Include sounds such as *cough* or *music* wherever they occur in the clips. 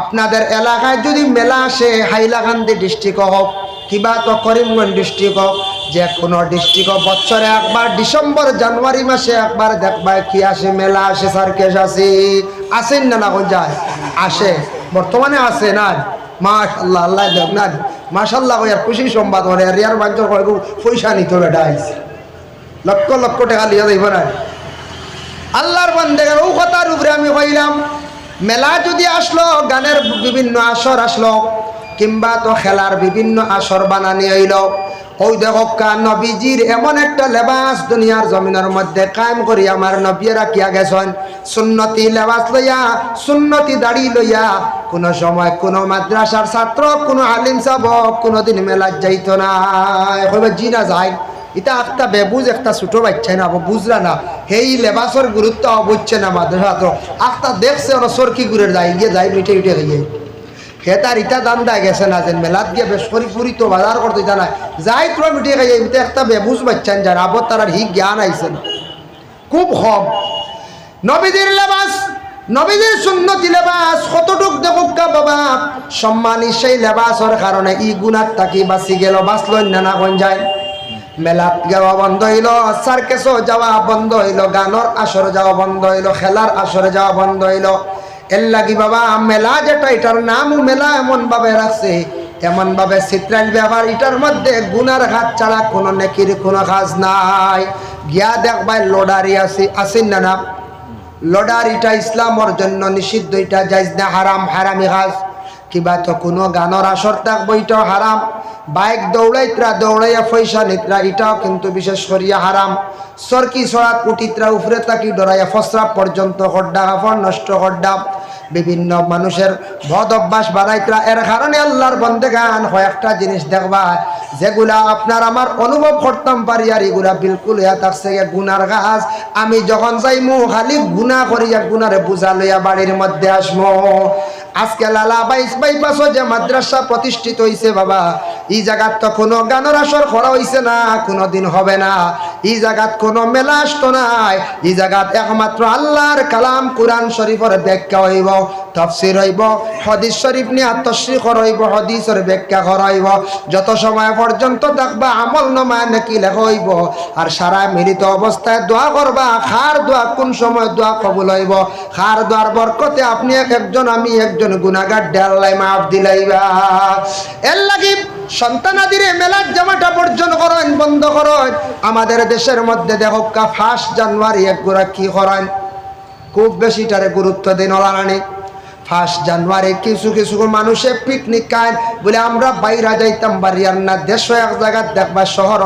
আপনাদের এলাকায় যদি মেলা আসে, হাইলাকান্দি ডিস্ট্রিক্ট হোক, কিবা তো করিমগঞ্জ ডিস্ট্রিক্ট হোক, যে কোনো ডিস্ট্রিক্ট বছরে একবার, ডিসেম্বর, জানুয়ারি মাসে একবার দেখবা কি আসে, মেলা আসে সার্কেস আসে। আসেন না না যায়? আসে। বর্তমানে আসে না। মাশাল্লাহ আল্লাহ দেখ না। মাশাল্লাহ কইয়ার খুশি সংবাদ মানে রিয়ার বাঞ্চর কয় পয়সা নিতে হবে আইছে লক্ষ লক্ষ টাকা লিয়া যাইব না। আল্লাহর বান্দেগার ও কথার উপরে আমি কইলাম মেলা যদি আসলো, গানের বিভিন্ন আসর আসলো, কিংবা তো খেলার বিভিন্ন আসর বানানি হইল। ওই দেখো কা নবীজির এমন একটা লেবাস দুনিয়ার জমিনের মধ্যে কায়েম করি, আমার নবীরা কিয়া গেছেন? সুন্নতি লেবাস লইয়া, সুন্নতি দাড়ি লইয়া, কোন সময় কোন মাদ্রাসার ছাত্র, কোন আলিম সাব কোনোদিন মেলার যাইতো না কইবে, জি না যায় এটা একটা বেবুজ একটা ছোট বাচ্চা না বুঝলা না। সেই লেবাসর গুরুত্ব বুঝছে না মাদ্রাসা তো একটা দেখছে ওরা সরকি ঘুরে যায়, গিয়ে যায় মিঠে মিঠে গিয়ে। সে তার ইটা দাম দেয় গেছে না যেন মেলাত গিয়ে বেশ পুরি তো বাজার করতে জানায় যাই তোরা মিঠে খাইয়ে এটা একটা বেবুজ বাচ্চান যান আবার তার হি জ্ঞান আইছে না। খুব কম। নবীদের লেবাস, নবীদের সুন্নতি লেবাস, কতটুক দেখুক বাবা। সম্মানী সেই লেবাসর কারণে ই গুণার থাকি বাঁচি গেল, বাঁচল না কোন যায়। মেলাত যাওয়া বন্ধ হইল সার্কেসও যাওয়া বন্ধ হইল, গানর আসর যাওয়া বন্ধ হইল, খেলার আসরে যাওয়া বন্ধ হইল। এর লাগি বাবা, মেলা যেটা, এটার নামও মেলা এমন ভাবে রাখছে। এমন ভাবে চিত্রাল ব্যবহার, এটার মধ্যে গুনার হাত ছাড়া কোনো নেকির কোনো কাজ নাই। গিয়া দেখবাই লডারি আছে আসেন না না? লডারিটা ইসলামর জন্য নিষিদ্ধ, এটা যাইজ না, হারাম, হারামি কাজ। কিবা তো কোনো গানের আসর থাকব, এটাও হারাম। বাইক দৌড়াইতরা, দৌড়াইয়া পয়সা নিতরা, এটাও কিন্তু বিশেষ করিয়া হারাম। সরকি সড়া কুটিতরা উফরে তাকি ডরাইয়া ফসরা পর্যন্ত হড্ডা হাফর নষ্ট হড্ডা। বিভিন্ন মানুষের বদ অভ্যাস বাড়াইতরা। এর কারণে আল্লাহর বন্দে গান কয়েকটা জিনিস দেখবা, যেগুলা আপনার আমার অনুভব করতাম পারি আর এগুলা বিলকুল ইয়া তার থেকে গুনার গাছ আমি যখন যাইমু, খালি গুনা করিয়া গুনারে বুঝা লইয়া বাড়ির মধ্যে আসমো। আজকে লালা বাইশ বাইপাসও যে মাদ্রাসা প্রতিষ্ঠিত হইছে বাবা, এই জায়গার তো কোনো গানের আসর হইছে না কোনো দিন হবে না। এই জায়গাত কোনো মেলা আসতো নাই। এই জায়গাত একমাত্র আল্লাহর কালাম কোরআন শরীফের ব্যাখ্যা হইব, তফসির হইব, হদিস শরীফ নিয়ে তশ্রী হইব, হদিসের ব্যাখ্যা হইব। যত সময় পর্যন্ত থাকবা আমল নমায় নাকি লেখা হইব, আর সারা মিলিত অবস্থায় দোয়া করবা, খার দোয়া কোন সময় দোয়া কবুল হইব? খার দোয়ার বরকতে আপনি একজন, আমি একজন গুনাগার ডাল্লাই মাফ দিলাইবা। এর লাগি সন্তানাদিরে মেলার জামাটা বর্জন করেন, বন্ধ করেন। আমাদের দেশের মধ্যে দেখো ফার্স্ট জানুয়ারি এক গোড়া কি করেন? খুব বেশিটারে গুরুত্ব দিন ওলারানি ফার্স্ট জানুয়ারি কিছু কিছু মানুষে পিকনিক খায়, বলে আমরা বাইরা যাইতাম বাড়িয়ার না, দেশ এক জায়গায় দেখবা শহর।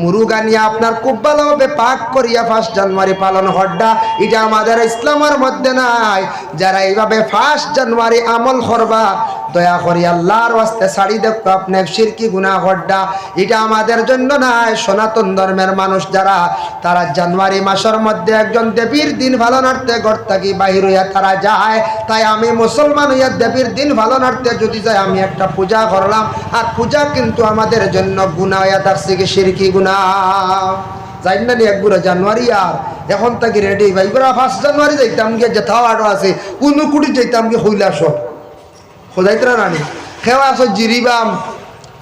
মুরুগা নিয়ে আপনার খুব ভালোভাবে পাক করিয়া ফার্স্ট জানুয়ারি পালন হড্ডা, এটা আমাদের ইসলামের মধ্যে নাই। যারা এইভাবে ফার্স্ট জানুয়ারি আমল করবা দয়া করি আল্লাহর ওয়াস্তে শাড়ি দেখো আপনি সিরকি গুনা হড্ডা এটা আমাদের জন্য নাই সনাতন ধর্মের মানুষ যারা, তারা জানুয়ারি মাসের মধ্যে একজন দেবীর দিন ভালো নাড়তে ঘর থাকি বাহির হইয়া তারা যায়। তাই আমি মুসলমান হইয়া দেবীর দিন ভালো নাড়তে যদি যাই, আমি একটা পূজা করলাম। আর পূজা কিন্তু আমাদের জন্য গুণা হইয়া থাকছে কি সিরকি গুণা যাই না একবার জানুয়ারি আর? এখন থাকি রেডি ভাইবার ফার্স্ট জানুয়ারি যাইতাম গিয়ে যেথাও আরও আছে কোনো কুড়ি যাইতাম গিয়ে হইলাস খোদাইতরা রানী খেওয়া আছো জিরিবাম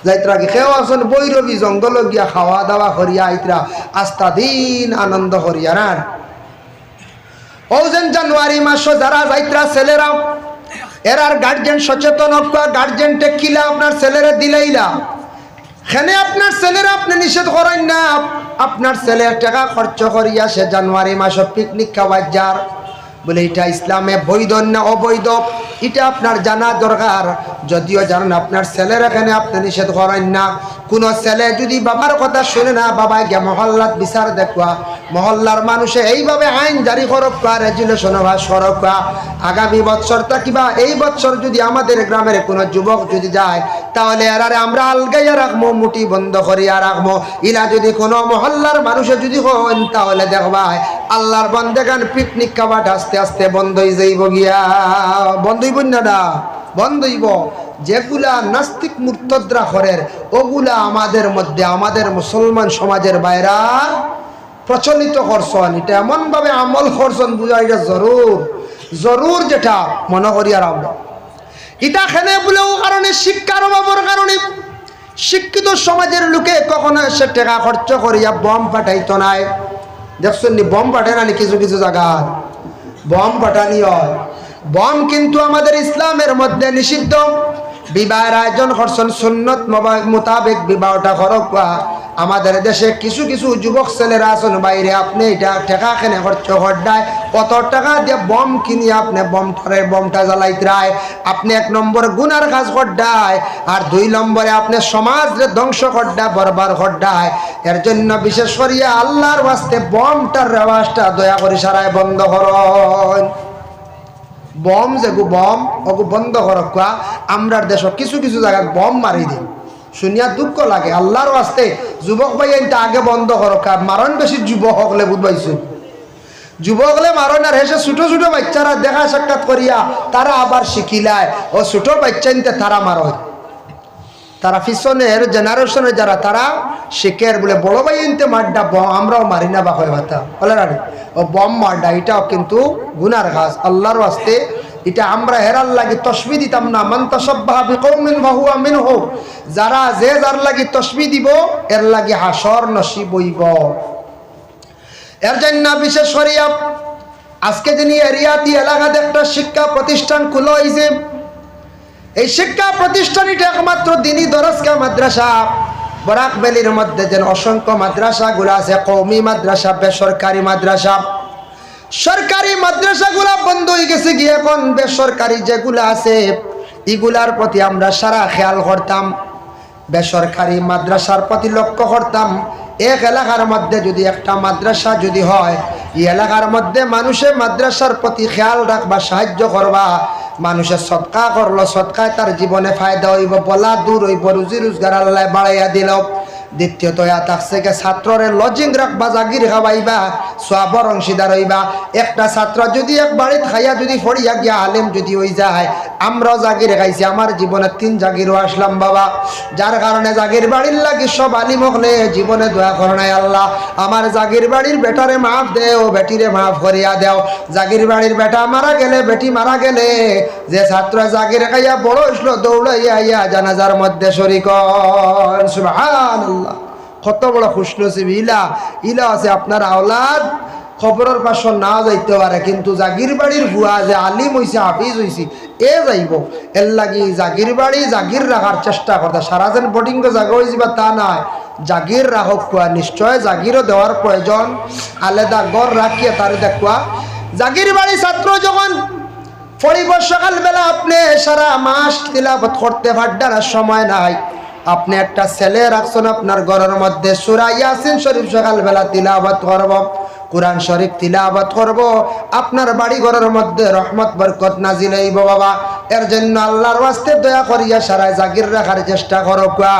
যাইতরা কি খেওয়া আসন বৈরবী জঙ্গল গিয়া খাওয়া দাওয়া করিয়া আইতরা আস্তা দিন আনন্দ করিয়া রান ওজন জানুয়ারি মাস যারা যাইতরা ছেলেরা এরার গার্জেন সচেতন গার্জেন টেকিলা আপনার ছেলেরা দিলাইলা। খেনে আপনার ছেলেরা আপনি নিষেধ করেন না আপনার ছেলের টাকা খরচ করিয়া সে জানুয়ারি মাসে পিকনিক খাওয়ার যার বলে, এটা ইসলামে বৈধ না অবৈধ? এটা আপনার জানা দরকার। যদিও জানেন আপনার ছেলের এখানে আপনি নিষেধ করেন না। কোনো ছেলে যদি বাবার কথা শুনে না বাবা গিয়া মহল্লাত বিচার দেখুয়া। মহল্লার মানুষে এইভাবে আইন জারি করক রেজুলেশন ভাস করক আগামী বৎসর কিবা এই বৎসর যদি আমাদের গ্রামের কোনো যুবক যদি যায়, তাহলে এরারে আমরা আলগাইয়া রাখব মুটি বন্ধ করিয়া রাখব ইলা যদি কোনো মহল্লার মানুষে যদি হন, তাহলে দেখবাই আল্লাহর বন্দেগান পিকনিক খাবাট আস্তে আস্তে বন্ধ হয়ে যাইব গিয়া। বন্ধ হইব না বন্ধ হইব। যেগুলা নাস্তিক মূর্তদ্রা হরের ওগুলা আমাদের মধ্যে, আমাদের মুসলমান সমাজের বাইরা প্রচলিত করছন এটা এমনভাবে আমল করছন বুঝা এটা জরুর। জরুর যেটা, মনে করি আর এটা খেলে বলেও কারণে, শিক্ষার অভাবের কারণে। শিক্ষিত সমাজের লোকে কখনো সে টাকা খরচ করিয়া বম পাঠাইতো নাই। দেখছেন নি, বম পাঠে না কিছু কিছু জায়গা বম পাঠানি হয়। বম কিন্তু আমাদের ইসলামের মধ্যে নিষিদ্ধ। বিবাহের আয়োজন করছেন সুন্নত মোতাবেক বিবাহটা করক আমাদের দেশে কিছু কিছু যুবক ছেলেরা আছেন বাইরে আপনি এটা টেকা কেনে খরচ হড্ডায় কত টাকা দিয়ে বম কিনি আপনি? বমটারে বমটা জ্বালাইতরায় আপনি এক নম্বর গুনার কাজ হড্ডায়, আর দুই নম্বরে আপনি সমাজরে ধ্বংস হড্ডা বরবার হড্ডায়। এর জন্য বিশেষ করিয়া আল্লাহর বাস্তে বমটার রেওয়াজটা দয়া করে সারায় বন্ধ করন বম যেগু বম ওগু বন্ধ করক আমরার দেশ কিছু কিছু জায়গায় বম মারি দিন শুনিয়া দুঃখ লাগে, আল্লাহর আসতে যুবক ভাই এটা আগে বন্ধ করক আর মারণ বেশি যুবক হকলে বুঝবাইছো যুবক হলে মারণ আর হেসে ছোট ছোট বাচ্চারা দেখা সাক্ষাৎ করিয়া তারা আবার শিখিলায়, ও ছোট বাচ্চা নিতে তারা মারয় তারা পিছনের জেনারেশনের যারা, তারা শিখের বলে, বড় ভাই ইনতে মাড্ডা বম আমরাও মারি না বা হয় ভাতা। বলে ও বম মাড্ডা এটাও কিন্তু গুনার গাছ আল্লাহর আসতে এটা আমরা হেরার লাগি তসবি দিতাম না। মান হোক যারা যে যার লাগি তসবি দিব, এর লাগি হাসর নসিব হইব। এর জন্য বিশেষ করিয়া আজকে যিনি এরিয়াতি এলাকাতে একটা শিক্ষা প্রতিষ্ঠান খুলো হয়েছে এই শিক্ষা প্রতিষ্ঠানটি একমাত্র দিনই দরজকা মাদ্রাসা। বরাক ভ্যালির মধ্যে যেন অসংখ্য মাদ্রাসাগুলো আছে কৌমি মাদ্রাসা, বেসরকারি মাদ্রাসা। সরকারি মাদ্রাসাগুলা বন্ধ হয়ে গেছে গিয়ে এখন বেসরকারি যেগুলো আছে, এগুলার প্রতি আমরা সারা খেয়াল করতাম। বেসরকারি মাদ্রাসার প্রতি লক্ষ্য করতাম। এক এলাকার মধ্যে যদি একটা মাদ্রাসা যদি হয়, এই এলাকার মধ্যে মানুষের মাদ্রাসার প্রতি খেয়াল রাখবা, সাহায্য করবা। মানুষের সৎকা করল, সৎকায় তার জীবনে ফায়দা হইব, বলা দূর হইব, রুজি রোজগার আল্লাহ বাড়াইয়া দিল। দ্বিতীয়ত ইয়া থাকছে কে ছাত্ররে লজিং রাখবা, জাগির খাওয়াইবা সবর অংশীদার হইবা। একটা ছাত্র যদি এক বাড়িত খাইয়া যদি ফড়িয়া গিয়া আলেম যদি হই যায় আমরাও জাগির খাইছি, আমার জীবনে তিন জাগিরও আসলাম বাবা। যার কারণে জাগির বাড়ির লাগি সব আলিম হলে জীবনে দয়া করণায় আল্লাহ। আমার জাগির বাড়ির বেটারে মাফ দেও, বেটিরে মাফ করিয়া দেও। জাগির বাড়ির বেটা মারা গেলে, বেটি মারা গেলে, যে ছাত্র জাগির খাইয়া বড় হইছিল দৌড়াইয়া ইয়া জানাজার মধ্যে শরিক সুবহানাল্লাহ। কত বড় খুশনসিব। ইলা ইলা আছে আপনার আওলাদ, খবরের পাশন না যাইতে পারে, কিন্তু জাগির বাড়ির ভুয়া যে আলিম হইছে, হাফিজ হইছি, এ যাইব। এর লাগি জাগির বাড়ি জাগির রাখার চেষ্টা করতে যেন বোর্ডিং জাগা হয়ে যাবা তা নাই, জাগির রাখক কোয়া, নিশ্চয় জাগিরও দেওয়ার প্রয়োজন। আলাদা গড় রাখিয়ে তারে দেখুয়া। জাগির বাড়ি ছাত্র যখন পড়িব সকালবেলা, আপনি সারা মাস তিলাবত করতে পারডার সময় নাই। আপনি একটা ছেলে রাখছেন আপনার ঘরের মধ্যে, সুরা ইয়াসিন শরীফ সকালবেলা তিলাবত করব, কোরআন শরীফ তিলাবত করব, আপনার বাড়ি ঘরের মধ্যে রহমত, বরকত নাজিল হইব বাবা। এর জন্য আল্লাহর ওয়াস্তে দয়া করিয়া সারায় জাগির রাখার চেষ্টা করো কুয়া।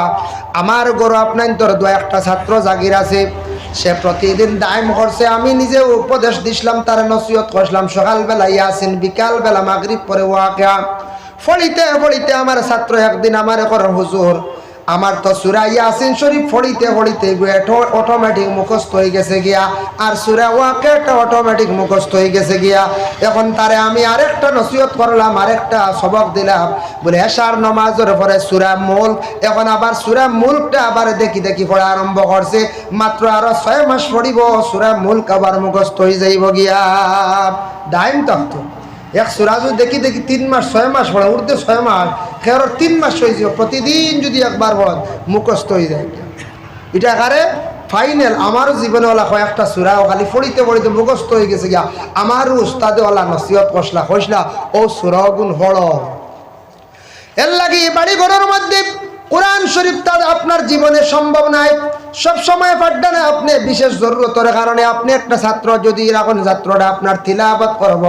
আমার গরু আপনার তোর দু একটা ছাত্র জাগির আছে, সে প্রতিদিন দায়ম করছে। আমি নিজে উপদেশ দিছিলাম, তার নসিহত করছিলাম, সকালবেলা ইয়াসিন, বিকালবেলা মাগরিব পরে ওয়াকা ফলিতে ফলিতে আমার ছাত্র একদিন আমার কর, হুজুর আমার তো সুরা ইয়াসিন শরীফ ফড়িতে ফড়িতে অটোমেটিক মুখস্থ হয়ে গেছে গিয়া, আর সুরা ওয়াকে একটা অটোমেটিক মুখস্থ হয়ে গেছে গিয়া। এখন তারে আমি আরেকটা নসিহত করলাম, আরেকটা সবক দিলাম। বলে এসার নমাজের পরে সুরা মূল, এখন আবার সুরা মূলটা আবার দেখি দেখি পড়া আরম্ভ করছে। মাত্র আরও ছয় মাস পড়িব, সুরা মূল আবার মুখস্থ হয়ে যাইব গিয়া। দাইম তখন এক সুরাজু দেখি দেখি তিন মাস, ছয় মাস পড়ে উর্ধে ছয় মাস খেয়ার তিন মাস হয়ে যাব প্রতিদিন যদি একবার পড়েন, মুখস্থ হয়ে যায়। এটা কারে? ফাইনাল আমারও জীবনে ওলা কয়েকটা সুরাও খালি পড়িতে পড়িতে মুখস্থ হয়ে গেছে গিয়া আমারও উস্তাদে ওলা নসিহত কষলা কষলা ও সুরাও গুণ হড়। এর লাগে বাড়ি ঘরের মধ্যে কোরআন শরীফ তার আপনার জীবনে সম্ভব নাই। সব সময় পাঠটা না আপনি বিশেষ জরুরতের কারণে আপনি একটা ছাত্র, যদি এরকম ছাত্রটা আপনার তিলাবাত করব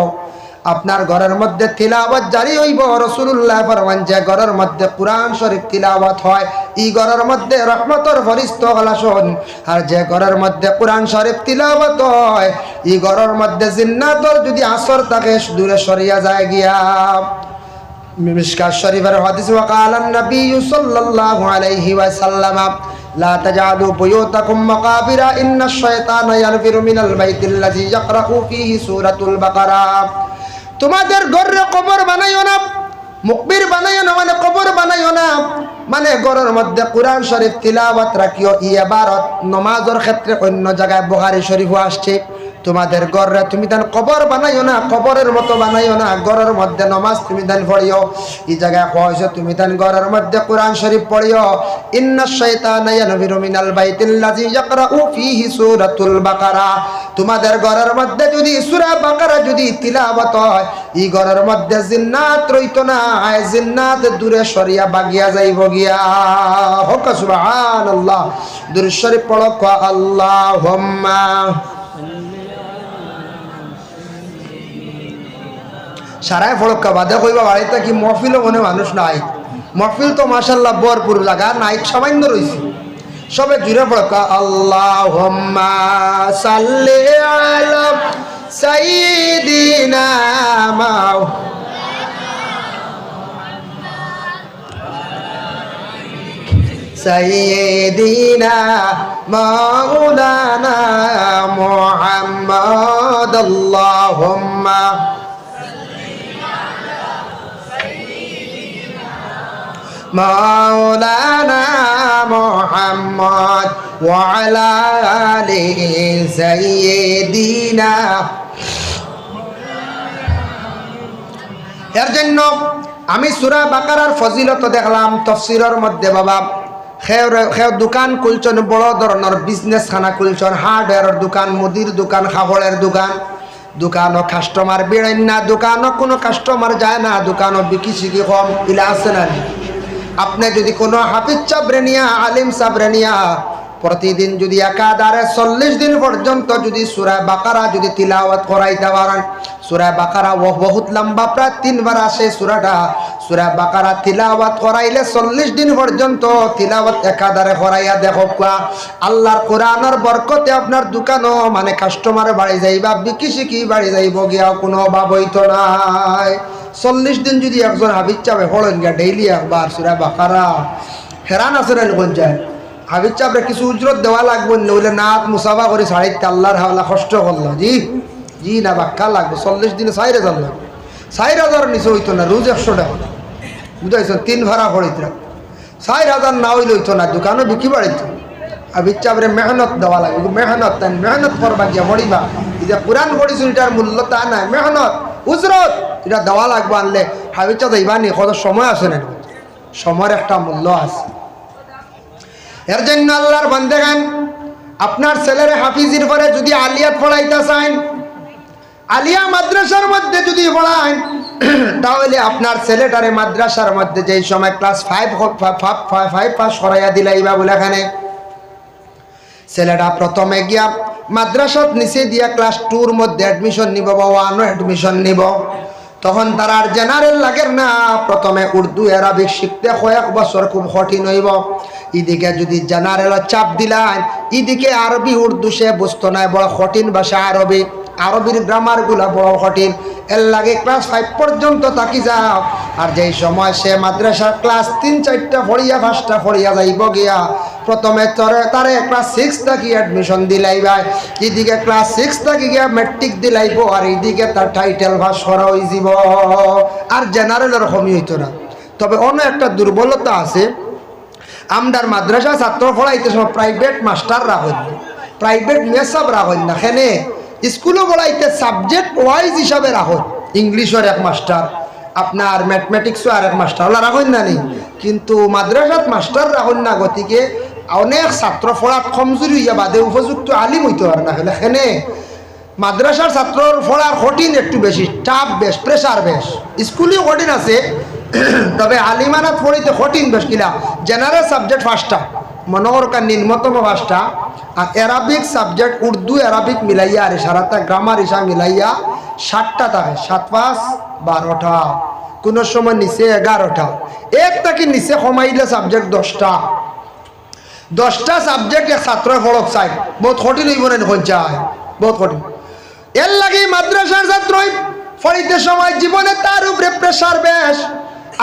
আপনার ঘরের মধ্যে তিলাওয়াত জারি হইব রসুল্লাহ ফরমান যে ঘরের মধ্যে কোরআন শরীফ তিলাওয়াত হয়, ই ঘরের মধ্যে রহমতর ফরিস্ত হলাসন আর যে ঘরের মধ্যে কোরআন শরীফ তিলাওয়াত হয়, ই ঘরের মধ্যে জিন্নাতর যদি আসর তাকে দূরে সরিয়া যায় গিয়া। মিশকা শরীফের হাদিস, ওয়াকাল নবী সাল্লাল্লাহু আলাইহি ওয়াসাল্লাম, লা তাজআলু বুয়ুতাকুম মাকাবিরা, ইন্নাশ শাইতানা ইয়ানফিরু মিনাল বাইতিল্লাযী ইয়াকরাউ ফীহি সূরাতুল বাকারা। তোমাদের ঘরে কবর বানাইও না মুকবির বানাইও না মানে কবর বানাইও না। মানে গরের মধ্যে কোরআন শরীফ তিলাবাত রাখিও, ই বারত নমাজের ক্ষেত্রে অন্য জায়গায় বহারি শরীফও আসছে। তোমাদের ঘরে তুমি তান কবর বানাইও না, কবরের মতো বানাইও না ঘরের মধ্যে নমাজ তুমি তান পড়িও। এই জায়গায় কয়েছ তুমি তান ঘরের মধ্যে কোরআন শরীফ পড়িও। তোমাদের ঘরের মধ্যে যদি সূরা বাকারা যদি তিলাওয়াত হয়, এই ঘরের মধ্যে জিন্নাত রইতো না জিন্নাত দূরে সরিয়া বাগিয়া যাইব গিয়া। হোক সুবহানাল্লাহ। দূরে শরীফ পড়ো আল্লাহুম্মা। সারাই ফড়ক্কা বাদে কইবা বাড়িতে কি মহফিলও মনে মানুষ নাই মহফিল তো মাসাল্লাহ ভরপুর জায়গা নাইট সামান্য রয়েছে সবে জুড়ে ফড়ক্কা আল্লাহ সাল্লি আলা সাইয়্যিদিনা মাও سيدنا مولانا محمد اللهم مولانا محمد وعلى آل سيدنا এর জন্য আমি সুরা বাকারার ফজিলত দেখলাম তফসিরের মধ্যে বাবা খেও খেও দোকান খুলছেন বড় ধরনের বিজনেস খানা খুলছেন হার্ডওয়্যারের দোকান মুদির দোকান খাবড়ের দোকান দোকানও কাস্টমার বেড়েন না দোকানও কোনো কাস্টমার যায় না দোকানও বিকি শিকি কম ইলা আছে না নি? আপনি যদি কোনো হাফিজ চাবরে নিয়া, আলিম চাবরে নিয়া, প্রতিদিন যদি একাধারে চল্লিশ দিন পর্যন্ত যদি সুরায় বাকারা যদি তিলাওয়াত করাইতে পারেন সুরায় বাকারা ও বহুত লম্বা প্রায় তিনবার আসে সুরাটা সুরায় বাকারা তিলাওয়াত করাইলে চল্লিশ দিন পর্যন্ত তিলাওয়াত একাধারে করাইয়া দেখো কোয়া আল্লাহর কোরআনের বরকতে আপনার দোকানও মানে কাস্টমার বাড়ি যাইবা বিকি শিকি বাড়ি যাইব গিয়া কোনো অভাব হইতো নাই। চল্লিশ দিন যদি একজন হাবিজ চাপে হলেন গিয়া ডেইলি একবার সুরা বাকারা, হেরান আছে না পঞ্চায়েত হাবিজ চাপরে কিছু উজরত দেওয়া লাগবে, নইলে নাত মুসাফা করে শাড়িতে আল্লাহর হাওলা কষ্ট করল। জি জি না, বাক্কা লাগবে। চল্লিশ দিনে চার হাজার লাগবে। চার হাজার নিচে হইতো না, রোজ একশো টাকা। বুঝাইছ তিন ভাড়া পড়িতরা চার হাজার না হইলে হইতো না, দোকানও বিক্রি বাড়িত। হাবিজ চাপরে মেহনত দেওয়া লাগবে। মেহনত, তাই মেহনত করবা গিয়া মরিবা। এটা পুরান পড়িছো, এটার মূল্য তা নাই। মেহনত, উজরত। এটা দেওয়া লাগবে আনলে। হাবিজ চাপ ইবানি কত সময় আছে না সময়ের একটা মূল্য আছে। এর জন্য আল্লাহর বন্দেগান আপনার ছেলের হাফিজির পরে যদি আলিয়াত পড়াইতে চান, আলিয়া মাদ্রাসার মধ্যে যদি পড়ান, *clears throat* তাহলে আপনার ছেলেটারে মাদ্রাসার মধ্যে যেই সময় ক্লাস ফাইভ ফাইভ পাস করাইয়া দিলাইবা বলে এখানে। ছেলেটা প্রথমে গিয়া মাদ্রাসাত নিচে দিয়া ক্লাস টুর মধ্যে অ্যাডমিশন নিব বা ওয়ানও অ্যাডমিশন নিব। তখন তার আর জেনারেল লাগে না। প্রথমে উর্দু অ্যারাবিক শিখতে কয়েক বছর খুব কঠিন হইব। এদিকে যদি জেনারেল চাপ দিলাম এদিকে আরবি উর্দু সে বুঝতো না, বড় কঠিন ভাষা আরবি। আরবির গ্রামারগুলা বড় কঠিন। এর লাগে ক্লাস ফাইভ পর্যন্ত থাকি যাও। আর যেই সময় সে মাদ্রাসার ক্লাস তিন, চারটা ফড়িয়া পাঁচটা ফড়িয়া যাইব গিয়া, প্রথমে তরে ক্লাস সিক্স থাকি অ্যাডমিশন দিলাইবা এদিকে ক্লাস সিক্স থাকি গিয়া মেট্রিক দিলাইব, আর এইদিকে তার টাইটেল ভাস করা যাব আর জেনারেলের কমি হইতো না। তবে অন্য একটা দুর্বলতা আছে। আমদার মাদ্রাসা ছাত্র পড়াইতে সময় প্রাইভেট মাস্টার রাখেন প্রাইভেট মেসাব রাখেন না খেনে স্কুলও পড়াইতে সাবজেক্ট ওয়াইজ হিসাবে রাখেন ইংলিশের এক মাস্টার আপনার ম্যাথমেটিক্সও আর এক মাস্টার ওলা রাখেন না নি? কিন্তু মাদ্রাসাত মাস্টার রাখেন না, গতিকে অনেক ছাত্র পড়াত কমজোরি হইয়া বাদে উপযুক্ত আলিম হইতে পারে না। হলে খেনে মাদ্রাসার ছাত্রর পড়ার কঠিন, একটু বেশি টাফ বেশ প্রেশার বেশ। স্কুলেও কঠিন আছে, *clears throat* তবে আলিমানাত পড়িতে কঠিন বেশ কিলা। জেনারেল সাবজেক্ট পাঁচটা, মনোহরকার নিম্নতম পাঁচটা আর অ্যারাবিক সাবজেক্ট উর্দু অ্যারাবিক মিলাইয়া, আর সারাটা গ্রামার হিসাব মিলাইয়া ষাটটা থাকে, সাত পাঁচ, বারোটা, কোনো সময় নিচে এগারোটা। এক তাকে নিচে কমাইলে সাবজেক্ট দশটা। দশটা সাবজেক্ট এক ছাত্র পড়ক চাই। বহুত কঠিন হইব না এখন চাই। বহুত কঠিন। এর লাগে মাদ্রাসার ছাত্র ফলিতে সময় জীবনে তার উপরে প্রেশার বেশ।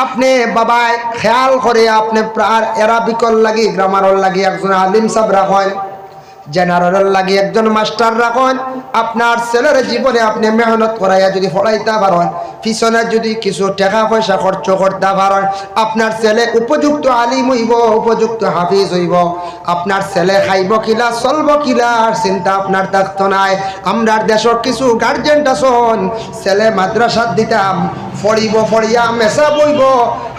আপনি বাবাই খেয়াল করে আপনি প্রার এরাবিকর লাগি গ্রামারর লাগি একজন আলিম সাহেব রাখেন জেনারেল লাগে একজন মাস্টার রাখুন, আপনার ছেলের জীবনে আপনি মেহনত করাইয়া যদি পড়াইতে পারেন, পিছনে যদি কিছু টাকা পয়সা খরচ করতে পারেন, আপনার ছেলে উপযুক্ত আলিম হইব, উপযুক্ত হাফিজ হইব। আপনার ছেলে খাইব কিলা, চলব কিলা, আর চিন্তা আপনার থাকতো নাই। আমরার দেশের কিছু গার্জেন আছেন, ছেলে মাদ্রাসাত দিতাম ফড়িব ফড়িয়া মেসা বইব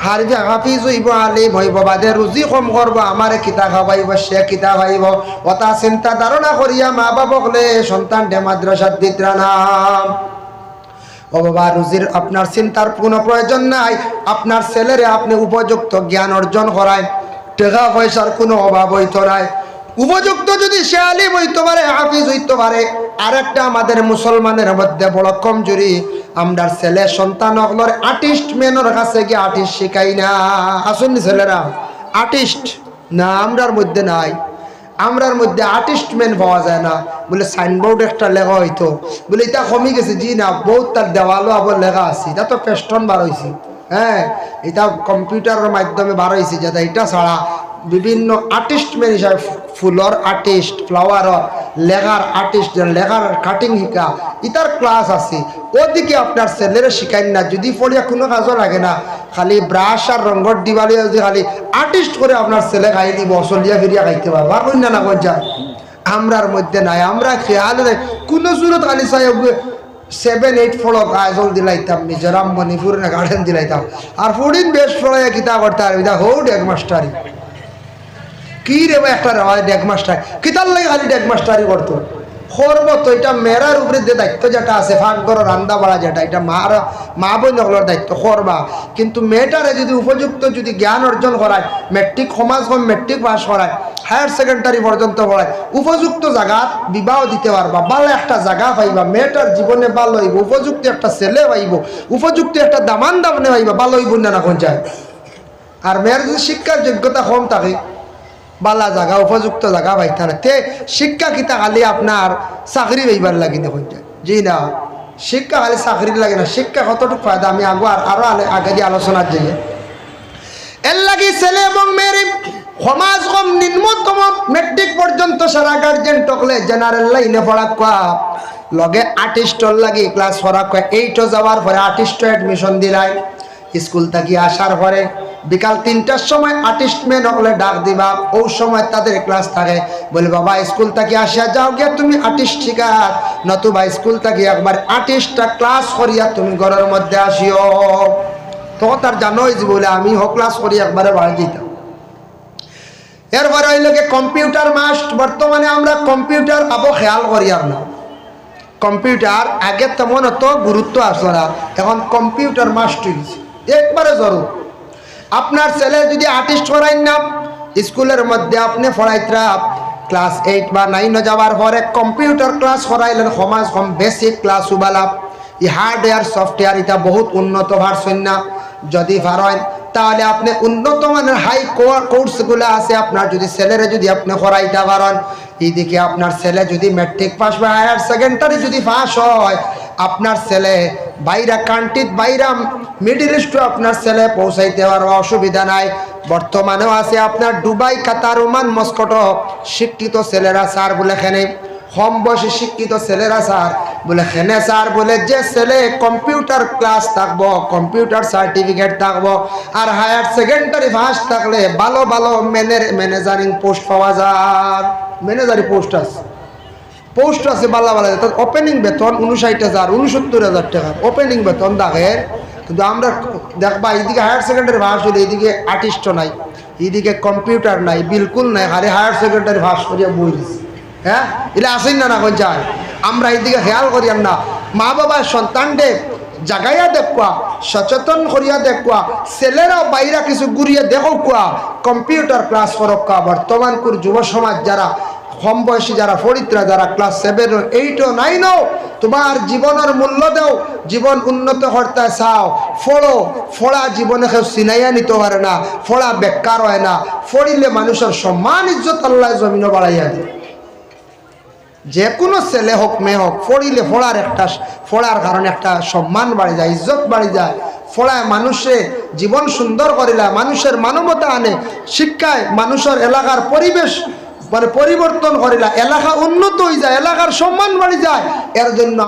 হারবে হাফিজ হইব আলিম হইব বাদে রুজি কম করব আমার কিতা খাওয়াইব সে কিতা খাইব অতা চিন্তা ধারণা করিয়া মা বাবকলে সন্তানটে মাদ্রাসার দিতরা নাম। ও বাবা রুজির আপনার চিন্তার কোনো প্রয়োজন নাই। আপনার ছেলেরে আপনি উপযুক্ত জ্ঞান অর্জন করায় টেকা পয়সার কোনো অভাব হইত নাই উপযুক্ত যদি সে আলিম হইতে পারে, হাফিজ হইতে পারে আর একটা আমাদের মুসলমানের মধ্যে বড় কমজোরি, আমরা ছেলে সন্তান আর্টিস্ট মেনের কাছে গিয়ে আর্টিস্ট শিখাই না। আসুন ছেলেরা, আর্টিস্ট না, আমরার মধ্যে নাই। আমরার মধ্যে আর্টিস্ট মেন পাওয়া যায় না। বলে সাইনবোর্ড একটা লেখা হইতো। বলে, এটা কমে গেছে, জি না, বহুত তার দেওয়ালও আবার লেখা আছে। এটা তো পেস্টন বার হয়েছে হ্যাঁ এটা কম্পিউটারের মাধ্যমে বার হয়েছে যাতে এটা ছাড়া বিভিন্ন আর্টিস্ট মেন হিসাবে ফুলর আর্টিস্ট ফ্লাওয়ারর লেখার আর্টিস্ট লেখার কাটিং শিকা ইতার ক্লাস আছে। ওদিকে আপনার ছেলেরা শিখাই না, যদি পড়িয়া কোনো কাজও লাগে না, খালি ব্রাশ আর রঙর দিবালি যদি খালি আর্টিস্ট করে আপনার ছেলে খাই দিব, চলিয়া ফিরিয়া খাইতে পারব, আর না যায় আমরার মধ্যে নাই, আমরা খেয়াল নাই কোনো সুরত খালি চাই সেভেন এইট ফলক আয়োজন দিলাইতাম মিজোরাম মণিপুর না গার্ডেন দিলাইতাম আর ফুডিন বেস্ট ফলাইয়া কিতা করতে আর হৌ মাস্টারি কি রে একটা রেওয়াজ ডেক মাস্টার কিতার লাগে খালি ডেক মাস্টারি করতো করব তো এটা মেয়েরার উপরে যে দায়িত্ব যেটা আছে ফাঁক ঘর রান্দা বাড়া যেটা, এটা মা বোন হলোর দায়িত্ব করবা কিন্তু মেয়েটারে যদি উপযুক্ত যদি জ্ঞান অর্জন করায় মেট্রিক সমাজ কম মেট্রিক পাস করায় হায়ার সেকেন্ডারি পর্যন্ত পড়ায়, উপযুক্ত জায়গা বিবাহ দিতে পারবা, ভালো একটা জায়গা পাইবা, মেয়েটার জীবনে ভালো হইব, উপযুক্ত একটা ছেলে পাইব, উপযুক্ত একটা দামান দামনে পাইবা ভালো হইব না না কোন যায়। আর মেয়ের যদি শিক্ষার যোগ্যতা কম থাকে বালা জায়গা উপযুক্ত জায়গা পাইতে না তে শিক্ষা কিতা খালি আপনার চাকরি পাইবার লাগি দেখুন জি না, শিক্ষা খালি চাকরি লাগে না। শিক্ষা কতটুকু ফায়দা আমি আগে আর আরও আলে- আগে দিয়ে আলোচনার যাই। এর লাগি ছেলে এবং মেয়ের সমাজ কম নিম্নতম মেট্রিক পর্যন্ত সারা গার্জেন টকলে জেনারেল লাইনে পড়া কোয়া লগে আর্টিস্টর লাগি ক্লাস পড়া কোয়া এইটো যাওয়ার পরে আর্টিস্ট এডমিশন দিলাই। স্কুল থাকি আসার পরে বিকাল তিনটার সময় আর্টিস্ট মেন হলে ডাক দিবা, ও সময় তাদের ক্লাস থাকে। বলে, বাবা স্কুল থেকে আসিয়া যাও গিয়া? তুমি আর্টিস্ট শিকার। নতুবা স্কুল থেকে একবার আর্টিস্টটা ক্লাস করিয়া তুমি ঘরের মধ্যে আসিও। তখন তার জানোই যে বলে আমি হোক ক্লাস করি, একবারে বাড়ি যেতাম এরপরে হইল কি কম্পিউটার মাস্ট বর্তমানে আমরা কম্পিউটার আবো খেয়াল করি আর না। কম্পিউটার আগে তেমন অত গুরুত্ব আসলো না, এখন কম্পিউটার মাস্ট হয়েছে একবারে জরুর। আপনার ছেলে যদি আর্টিস্ট করাই না, স্কুলের মধ্যে আপনি পড়াইতরা, ক্লাস এইট বা নাইনে যাওয়ার পরে কম্পিউটার ক্লাস করাইলেন, সমাজ কম বেসিক ক্লাস উবালাপ ই হার্ডওয়্যার সফটওয়্যার এটা বহুত উন্নত ভার্সন না। যদি পারেন, তাহলে আপনি উন্নত মানের হাই কোর্সগুলো আছে। আপনার যদি ছেলেরে যদি আপনি করাইতে পারেন, এইদিকে আপনার ছেলে যদি ম্যাট্রিক পাস বা হায়ার সেকেন্ডারি যদি পাস হয় আপনার ছেলে বাইরা কান্ট্রিত বাইরা মিডিল ইস্টে আপনার ছেলে পৌঁছাইতে পারবে অসুবিধা নাই। বর্তমানেও আছে আপনার দুবাই, কাতার, ওমান, মস্কট শিক্ষিত ছেলেরা স্যার বলে খেনে। কম বয়সে শিক্ষিত ছেলেরা স্যার বলে খেনে। স্যার বলে, যে ছেলে কম্পিউটার ক্লাস থাকব, কম্পিউটার সার্টিফিকেট থাকব আর হায়ার সেকেন্ডারি ফার্স্ট থাকলে ভালো ভালো ম্যানেজারিং পোস্ট পাওয়া যায়। ম্যানেজারি পোস্ট আছে। পোস্ট আছে বালা বালা তো ওপেনিং বেতন উনষাট হাজার, উনসত্তর হাজার টাকা। ওপেনিং বেতন দেখে কিন্তু আমরা দেখবা এইদিকে হায়ার সেকেন্ডারি ভাস হলে এইদিকে আর্টিস্টও নাই। এইদিকে কম্পিউটার নাই, বিলকুল নাই, খালি হায়ার সেকেন্ডারি ভাস করিয়া বই হ্যাঁ? এটা আসেন না না কোন যায়? আমরা এইদিকে খেয়াল করি না। মা বাবার সন্তানদের জাগাইয়া দেখুয়া, সচেতন করিয়া দেখুয়া ছেলেরা বাইরা কিছু ঘুরিয়ে দেখো কুয়া কম্পিউটার ক্লাস করক্কা বর্তমান কুর যুব সমাজ যারা কম বয়সী যারা ফরিদরা, যারা ক্লাস সেভেন এইটও নাইনও তোমার জীবনের মূল্য দেও, জীবন উন্নত করতে চাও। ফড়ো, ফড়া জীবনে কেউ চিনাইয়া নিতে পারে না, ফড়া বেকার হয় না। ফড়িলে মানুষের সম্মান, ইজ্জত আল্লাহ জমিনও বাড়াইয়া দেয় যে কোনো ছেলে হোক, মেয়ে হোক, ফড়িলে ফোড়ার একটা, ফোড়ার কারণে একটা সম্মান বাড়ি যায়, ইজ্জত বাড়ি যায়। ফোড়ায় মানুষে জীবন সুন্দর করিলা, মানুষের মানবতা আনে, শিক্ষায় মানুষের এলাকার পরিবেশ মানে পরিবর্তন না এলাকা উন্নত হয়ে যায় এলাকার সম্মান বাড়ি যায়। এর জন্য